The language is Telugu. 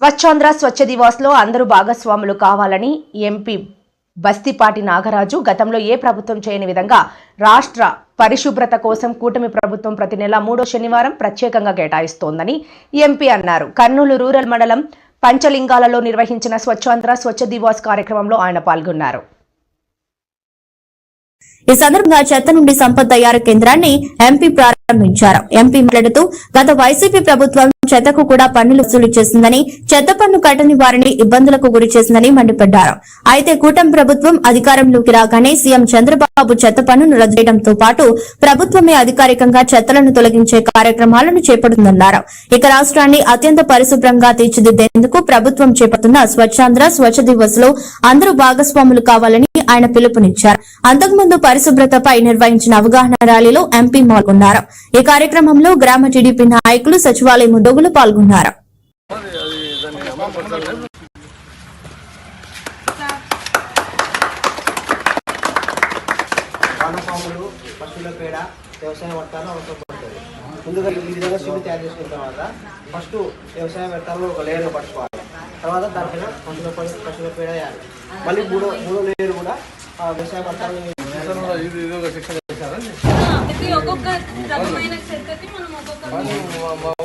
స్వచ్ఛాంధ్ర స్వచ్ఛ దివాస్లో అందరూ భాగస్వాములు కావాలని ఎంపీ బస్తిపాటి నాగరాజు గతంలో ఏ ప్రభుత్వం చేయని విధంగా రాష్ట్ర పరిశుభ్రత కోసం కూటమి ప్రభుత్వం ప్రతి నెల మూడో శనివారం ప్రత్యేకంగా కేటాయిస్తోందని ఎంపీ అన్నారు. కర్నూలు రూరల్ మండలం పంచలింగాలలో నిర్వహించిన స్వచ్ఛాంధ్ర స్వచ్ఛ దివాస్ కార్యక్రమంలో ఆయన పాల్గొన్నారు. ఈ సందర్భంగా చెత్త నుండి సంపద తయారు కేంద్రాన్ని ఎంపీ ప్రారంభించారు. ఎంపీ మాట్లాడుతూ గత వైసీపీ ప్రభుత్వం చెత్తకు కూడా పన్నులు వసూలు చేసిందని చెత్త పన్ను కట్టని వారిని ఇబ్బందులకు గురి చేసిందని మండిపడ్డారు. అయితే కూటమి ప్రభుత్వం అధికారంలోకి రాగానే సీఎం చంద్రబాబు చెత్త పన్నును రద్దు చేయడంతో పాటు ప్రభుత్వమే అధికారికంగా చెత్తలను తొలగించే కార్యక్రమాలను చేపడుతుందన్నారు. ఇక రాష్ట్రాన్ని అత్యంత పరిశుభ్రంగా తీర్చిదిద్దేందుకు ప్రభుత్వం చేపడుతున్న స్వచ్ఛాంధ్ర స్వచ్ఛ దివస్లో అందరూ భాగస్వాములు కావాలని ఆయన పిలుపునిచ్చారు. అంతకుముందు పరిశుభ్రతపై నిర్వహించిన అవగాహన ర్యాలీలో ఎంపీ పాల్గొన్నారు. ఈ కార్యక్రమంలో గ్రామ టీడీపీ నాయకులు సచివాలయం ఉద్యోగులు పాల్గొన్నారు. వానపాములు పశువుల పేడ వ్యవసాయ వర్తాలు ముందుగా ఈ విధంగా తయారు చేసుకున్న తర్వాత ఫస్ట్ వ్యవసాయ వ్యర్థాలు ఒక లేయర్ పట్టుకోవాలి. తర్వాత దానిపైన పశువుల పేడ వేయాలి. మళ్ళీ మూడో మూడో లేయర్ కూడా ఆ వ్యవసాయ వర్తాలు ఇది ఒక్కొక్క రకమైన చెత్తకి మనం ఒక్కొక్క